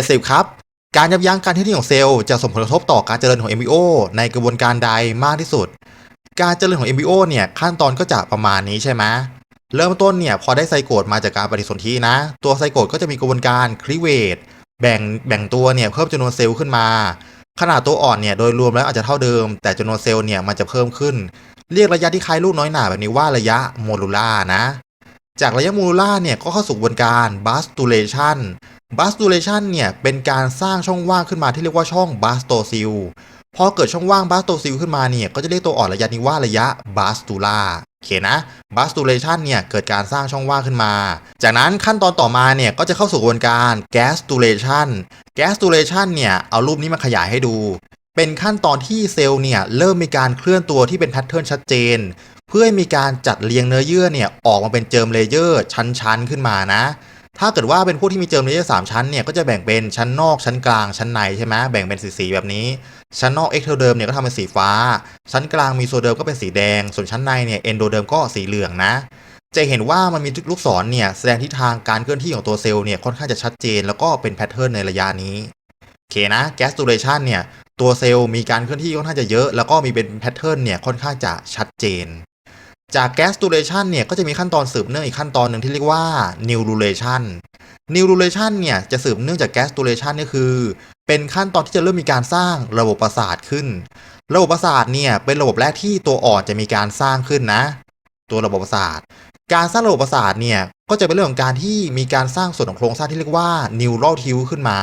70 ครับ การยับยั้งการเคลื่อนที่ของเซลล์จะส่งผลกระทบต่อการเจริญของ MBO ในกระบวนการใดมากที่สุด การเจริญของ MBO เนี่ยขั้นตอนก็จะประมาณนี้ใช่ไหมเริ่มต้นเนี่ยพอได้ไซโกตมาจากการปฏิสนธินะ ตัวไซโกตก็จะมีกระบวนการคลีเวตแบ่งแบ่งตัวเนี่ยเพิ่มจำนวนเซลล์ขึ้นมา ขนาดตัวอ่อนเนี่ยโดยรวมแล้วอาจจะเท่าเดิม แต่จำนวนเซลล์เนี่ยมันจะเพิ่มขึ้น เรียกระยะที่คล้ายลูกน้อยหนาแบบนี้ว่าระยะโมลูล่านะ จากระยะโมลูล่าเนี่ยก็เข้าสู่กระบวนการ bastulation bastulation เนี่ บัสตูเลชันเนี่ยเป็นการสร้างช่องว่างขึ้นมาที่เรียกว่าช่อง bastosil พอเกิดช่องว่าง bastosil ขึ้นมาเนี่ยก็จะเรียกตัวอ่อนระยะนี้ว่าระยะ bastula โอเคนะ bastulation เนี่ยเกิดการสร้างช่องว่างขึ้นมา จากนั้นขั้นตอนต่อมาเนี่ยก็จะเข้าสู่กระบวนการ gastrulation gastrulation เนี่ยเอารูปนี้มาขยายให้ดู เป็นขั้นตอนที่เซลล์เนี่ยเริ่มมีการเคลื่อนตัวที่เป็นแพทเทิร์นชัดเจน เพื่อให้มีการจัดเรียงเนื้อเยื่อเนี่ยออกมาเป็นเจิมเลเยอร์ชั้นๆขึ้นมานะ ถ้าเกิดว่าเป็นพวกที่มีเจิมเลเยอร์สามชั้นเนี่ยก็จะแบ่งเป็นชั้นนอกชั้นกลางชั้นในใช่ไหมแบ่งเป็นสีๆแบบนี้ ชั้นนอกเอ็กโทเดิมเนี่ยก็ทำเป็นสีฟ้า ชั้นกลางมีโซเดิมก็เป็นสีแดง ส่วนชั้นในเนี่ยเอนโดเดิมก็สีเหลืองนะ จะเห็นว่ามันมีลูกศรเนี่ยแสดงทิศทางการเคลื่อนที่ของตัวเซลล์เนี่ยค่อนข้างจะชัดเจน แล้วก็เป็นแพทเทิร์นในระยะนี้โอเคนะ gas duration เนี่ยตัวเซลล์มีการเคลื่อนที่ค่อนข้างจะเยอะ แล้วก็มีเป็นแพทเทิร์นเนี่ยค่อนข้างจะชัดเจน จาก gas duration เนี่ยก็จะมีขั้นตอนสืบเนื่องอีกขั้นตอนหนึ่งที่เรียกว่า neurulation neurulation เนี่ยจะสืบเนื่องจาก gas duration นี่คือ เป็นขั้นตอนที่จะเริ่มมีการสร้างระบบประสาทขึ้น ระบบประสาทเนี่ยเป็นระบบแรกที่ตัวอ่อนจะมีการสร้างขึ้นนะ ตัวระบบประสาท การสร้างระบบประสาทเนี่ยก็จะเป็นเรื่องของการที่มีการสร้างส่วนของโครงสร้างที่เรียกว่า neural tube ขึ้นมา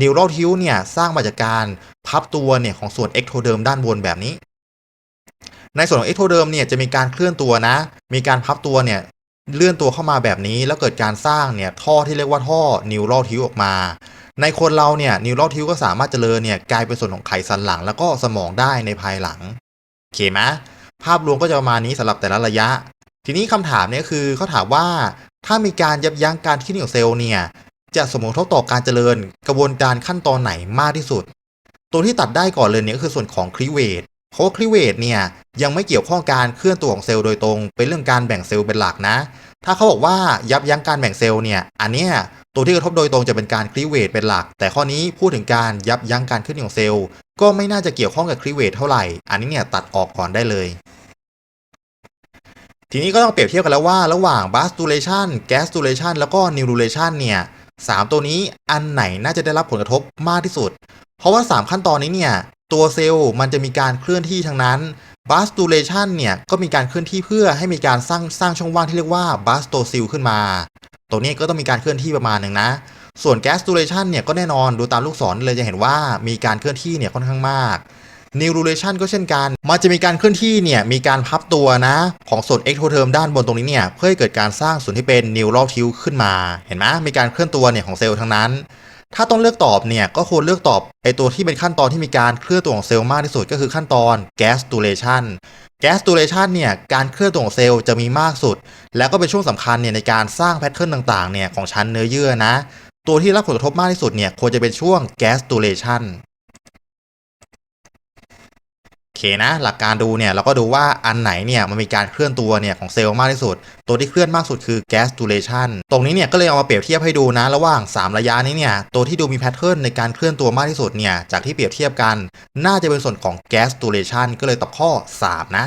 neural tube เนี่ยสร้างมาจากการพับตัวเนี่ยของส่วน ectoderm ด้านบนแบบนี้ ในส่วนของ ectoderm เนี่ยจะมีการเคลื่อนตัวนะ มีการพับตัวเนี่ยเลื่อนตัวเข้ามาแบบนี้แล้วเกิดการสร้างเนี่ยท่อที่เรียกว่าท่อ neural tube ออกมา ในคนเราเนี่ย neural tube ก็สามารถเจริญเนี่ยกลายเป็นส่วนของไขสันหลัง แล้วก็สมองได้ในภายหลังโอเคไหมภาพรวมก็จะประมาณนี้สำหรับแต่ละระยะ ทีนี้คำถามเนี่ยคือเขาถามว่าถ้ามีการยับยั้งการเคลื่อนที่ของเซลล์เนี่ยจะสมมติทบต่อการเจริญกระบวนการขั้นตอนไหนมากที่สุด ตัวที่ตัดได้ก่อนเลยเนี่ยก็คือส่วนของคลีเวต เพราะคลีเวตเนี่ยยังไม่เกี่ยวข้องการเคลื่อนตัวของเซลล์โดยตรง เป็นเรื่องการแบ่งเซลล์เป็นหลักนะ ถ้าเขาบอกว่ายับยั้งการแบ่งเซลล์เนี่ยอันเนี้ยตัวที่กระทบโดยตรงจะเป็นการคลีเวตเป็นหลัก แต่ข้อนี้พูดถึงการยับยั้งการเคลื่อนของเซลล์ ก็ไม่น่าจะเกี่ยวข้องกับคลีเวตเท่าไหร่ อันนี้เนี่ยตัดออกก่อนได้เลย ทีนี้ก็ต้องเปรียบเทียบกันแล้วว่าระหว่าง bastulation gastrulation แล้วก็ neurulation เนี่ยสามตัวนี้อันไหนน่าจะได้รับผลกระทบมากที่สุด เพราะว่า 3 ขั้นตอนนี้เนี่ย ตัวเซลล์มันจะมีการเคลื่อนที่ทั้งนั้น bastulation เนี่ยก็มีการเคลื่อนที่เพื่อให้มีการสร้างสร้างช่องว่างที่เรียกว่า bastosil ขึ้นมา ตรงนี้ก็ต้องมีการเคลื่อนที่ประมาณหนึ่งนะ ส่วน gastrulation เนี่ยก็แน่นอนดูตามลูกศรเลยจะเห็นว่ามีการเคลื่อนที่เนี่ยค่อนข้างมาก neurulation ก็เช่นกัน มันจะมีการเคลื่อนที่เนี่ย มีการพับตัวนะ ของส่วน ectoderm ด้านบนตรงนี้เนี่ย เพื่อให้เกิดการสร้างส่วนที่เป็น neural tube ขึ้นมา เห็นไหมมีการเคลื่อนตัวเนี่ยของเซลล์ทั้งนั้น ถ้าต้องเลือกตอบเนี่ยก็ควรเลือกตอบไอตัวที่เป็นขั้นตอนที่มีการเคลื่อนตัวของเซลล์มากที่สุดก็คือขั้นตอน gastrulation gastrulation เนี่ยการเคลื่อนตัวของเซลล์จะมีมากสุด แล้วก็เป็นช่วงสำคัญเนี่ยในการสร้างแพทเทิร์นต่างๆเนี่ยของชั้นเนื้อเยื่อนะ ตัวที่รับผลกระทบมากที่สุดเนี่ยควรจะเป็นช่วง gastrulation เคนะหลักการดูเนี่ยเราก็ดูว่าอันไหนเนี่ยมันมีการเคลื่อนตัวเนี่ยของเซลล์มากที่สุด ตัวที่เคลื่อนมากสุดคือ gas duration ตรงนี้เนี่ยก็เลยเอามาเปรียบเทียบให้ดูนะ ระหว่าง 3 ระยะนี้เนี่ยตัวที่ดูมีแพทเทิร์นในการเคลื่อนตัวมากที่สุดเนี่ยจากที่เปรียบเทียบกัน น่าจะเป็นส่วนของ gas duration ก็เลยตอบข้อ 3 นะ